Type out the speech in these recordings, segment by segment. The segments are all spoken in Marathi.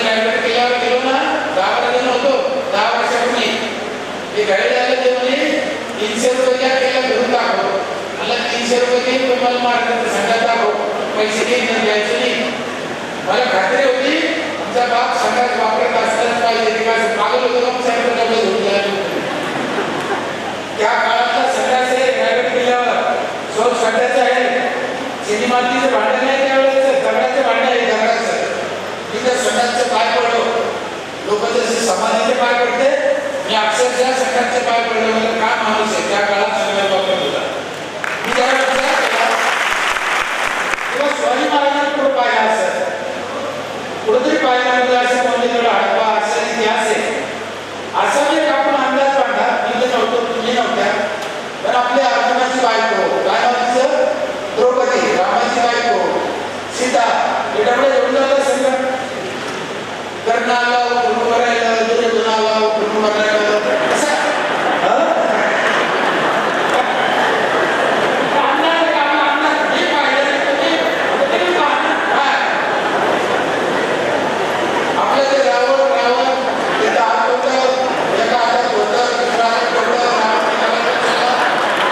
आम्ही गेलो ना दहा बारा जण होतो दहा वर्षापूर्वी ते गाडी झालं ते तीनशे रुपये द्या केला घेऊन दाखव मला तीनशे रुपये देईन तुम्हाला मार्ग संघात दाखव पैसे देईन द्यायचे नाही मला खात्री होती आमचा बाप संघात वापरत पाहिजे ते काय पागल होतो का साहेब घेऊन जायला त्या काळातला संघास आहे रायगड किल्ल्यावर सध्याचा आहे सिनेमातीचं भांडण आहे त्यावेळेस दगडाचं भांडण आहे दगडाचं तिथं संघाचं पाय पडलो लोक समाधीचे पाय पडते. मी अक्षरशः संघाचे पाय पडले म्हणजे काय माणूस आहे? त्या काळात संघात वापर होता मी त्याला विचार केला किंवा शिवाजी महाराजांकडे पाहिला असेल कुठेतरी पाहिला म्हणजे असं म्हणजे थोडा हडपा असा इतिहास आहे असा म्हणजे आपण अंदाज पाडला मी तर नव्हतो तुम्ही नव्हत्या. पण आपले अर्जुनाची बायको काय म्हणायचं द्रौपदी रामाची बायको. सीता एवढं एवढं झालं सगळं कर्णाला उठून करायला दुर्योधनाला उठून करायला असं हं? अंदाज आहे का? आपला अंदाज. मी पाहिलं तुम्ही तुम्ही पहा. काय? आपलं ते रावण रावण त्याचं हात होतं एका हातात होतं दुसऱ्या हातात होतं रावण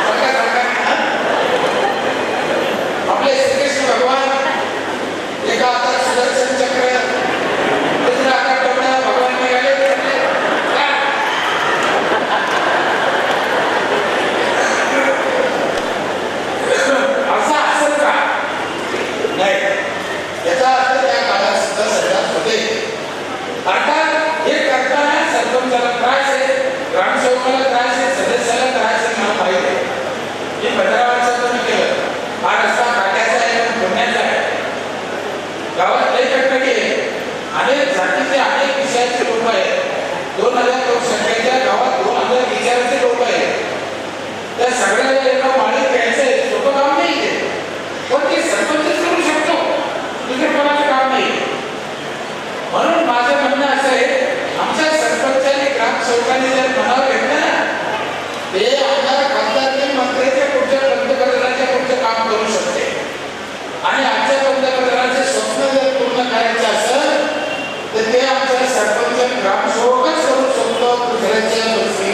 सगळ्या सरकारने आपले श्रीकृष्ण भगवान एका हातात सुदर्शन चक्र दुसऱ्या हातात डोळा भगवान निघाले काय? असं असेल का नाही याचा अर्थ त्या काळात सुद्धा सगळ्यात होते अर्थात हे करताना सरपंचाला त्रास आहे ग्रामसेवकाला त्रास आहे सदस्याला त्रास आहे मला माहिती आहे हे पंधरा वर्षाचं मी केलं हा रस्ता काट्याचा आहे पण पुण्याचा आहे गावात लय कट्ट केले अनेक जातीचे अनेक विषयाचे लोक आहेत. दोन हजार लोकसंख्येच्या गावात दोन हजार विचाराचे लोक आहेत. त्या सगळ्या एका माळीत घ्यायचं आहे. सोपं काम नाही ते पण ते सरपंचच करू शकतो. दुसरे कोणाचं काम नाही. म्हणून माझं म्हणणं असं आहे आमच्या सरपंचाने ग्रामसेवकाने जर मनावर घेतलं ना ते आमदार खासदार मंत्र्याच्या पुढच्या पंतप्रधानाच्या पुढचं काम करू शकते. आणि आमच्या पंतप्रधानाचे स्वप्न जर पूर्ण करायचं असेल तर ते आमच्या सरपंच ग्रामसेवकच करू शकतो दुसऱ्याच्या दुसरी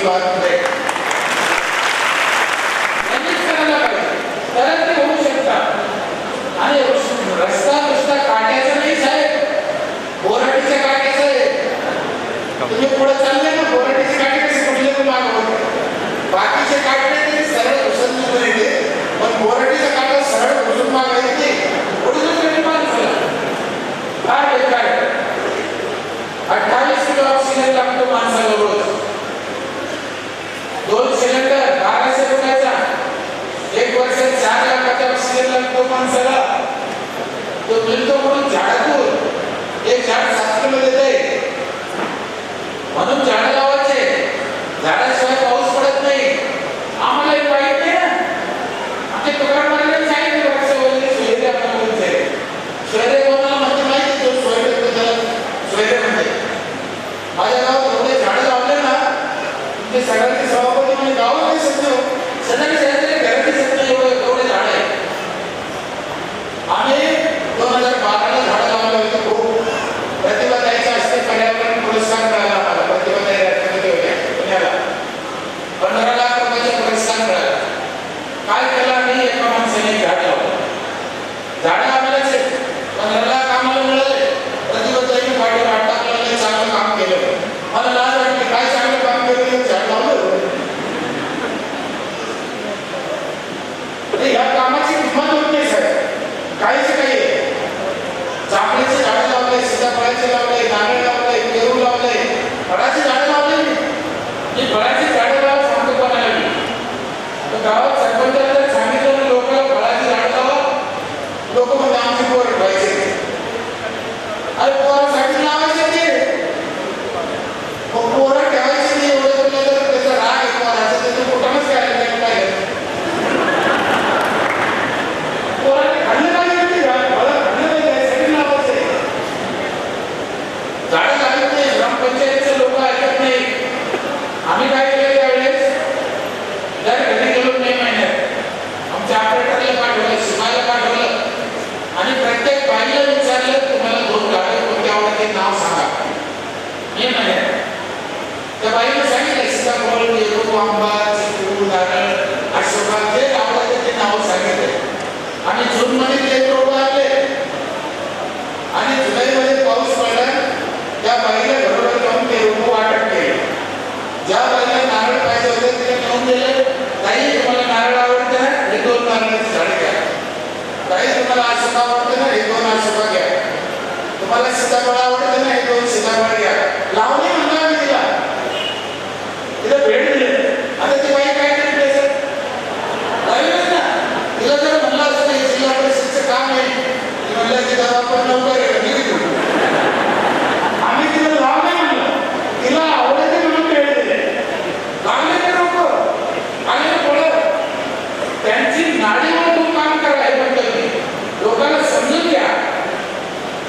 I आंबा शेऊ नारळ अशोका जे लावलं ते नावं सांगितले आणि जून मध्ये ते रोप लागले आणि जुलै मध्ये पाऊस पडला त्या बाईला घरोघर जाऊन ज्या बाईला नारळ पाहिजे होते तिने घेऊन दिले ताई तुम्हाला नारळ आवडतं? हे दोन झाडे घ्या. ताई तुम्हाला अशोका आवडतं ना? हे दोन अशोका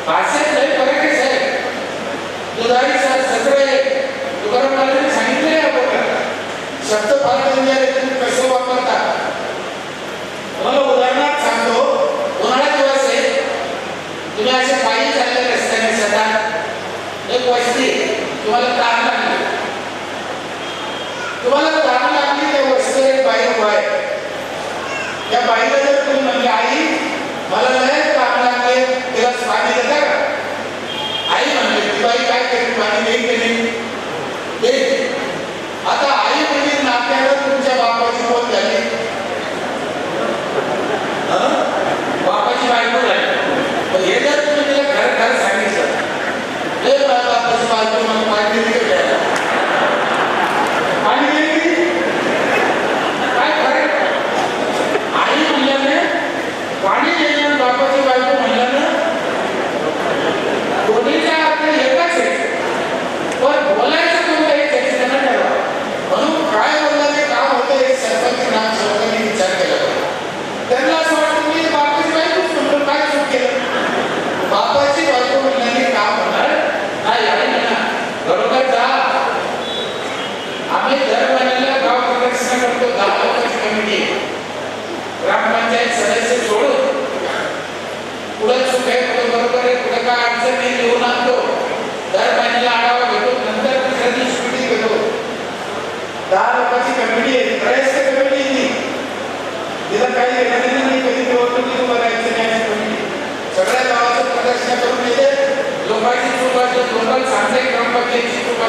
भाषेत लय फरक आहे साहेब. दुधारी सत्र तुकाराम महाराजांनी सांगितले आपण फार कमी झाले तुम्ही कसं वापरता. मला उदाहरणार्थ सांगतो उन्हाळा दिवस आहे. तुम्ही अशा पायी चालले रस्त्याने सदा एक वस्ती तुम्हाला ताण तुम्हाला ताण लागली त्या वस्तीवर एक बाई आहे. त्या बाईला जर तुम्ही म्हणजे आई मला लय ताण लागले.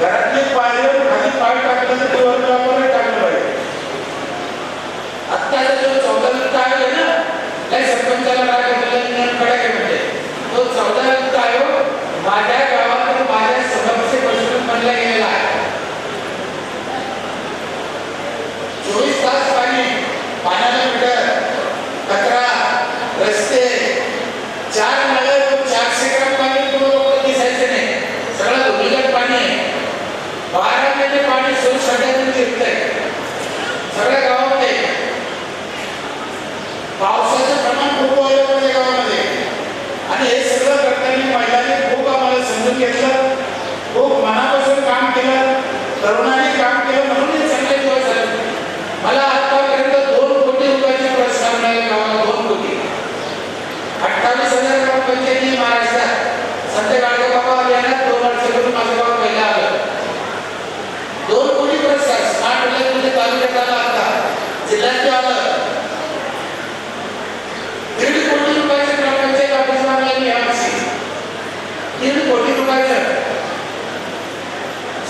घरातले पाणी खाली पाय टाकलं तर ते वरती आपण टाकलं पाहिजे. आत्ताचा जो चौदा ताग आहे ना त्या सरपंचाला काय केलं कडाके म्हणजे तो चौदा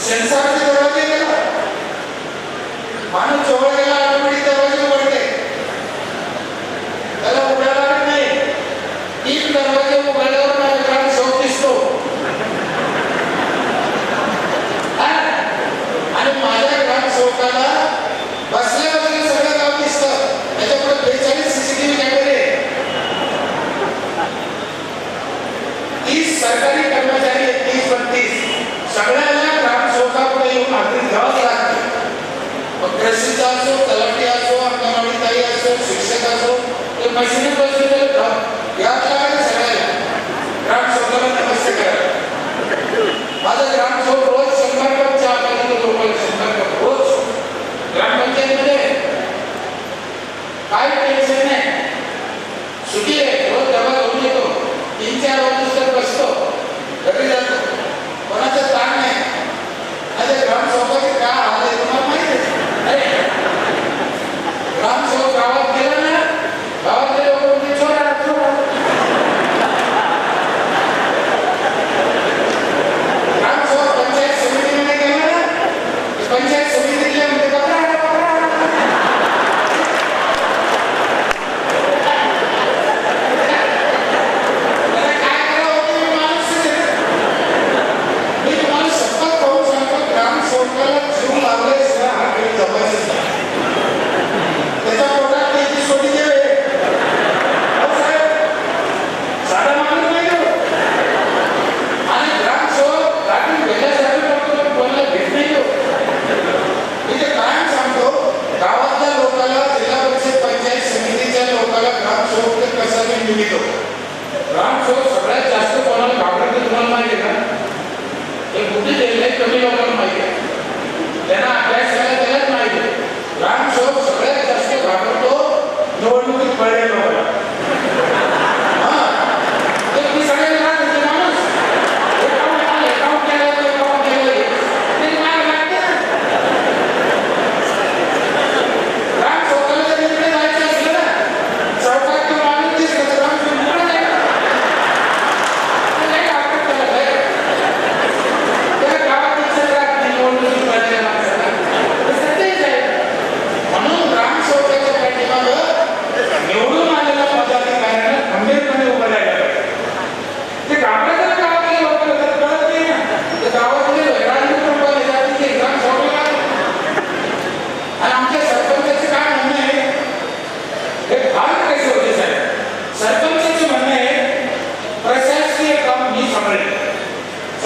सेन्सॉरची दरवाजे गेला माणूस जवळ गेला दरवाजे उघडते त्याला उघडायला नाही. तीन दरवाजे उघडल्यावर माझ्या घरात सौ दिसतो. आणि माझ्या घरात सौकाला बसल्या गाव त्याच्यामुळे सीसीटीव्ही सरकारी शिक्षक असो ते मशीन परिस्थिती ग्राफ लावायला सगळ्यांना. ग्राफ शोधायला नमस्ते करा. माझा ग्राफ शोध रोज शंभर कप चहा पाहिजे लोकांना शंभर कप टेन्शन नाही.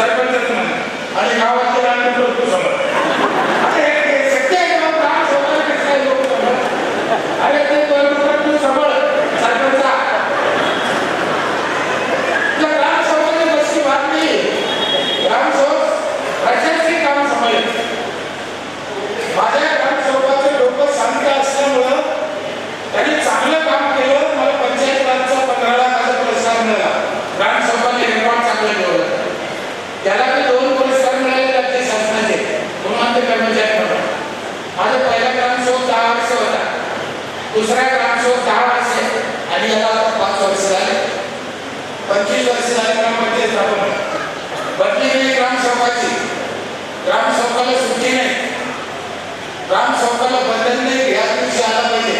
सरपंच आणि गावात राम स्वतःला बंधन नाही या दिवशी आला पाहिजे.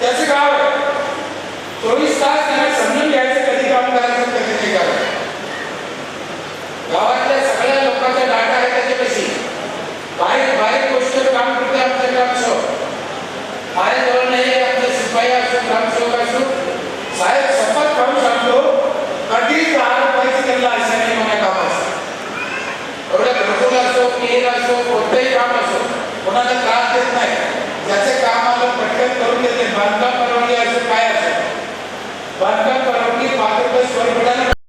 त्याचं काय चोवीस तास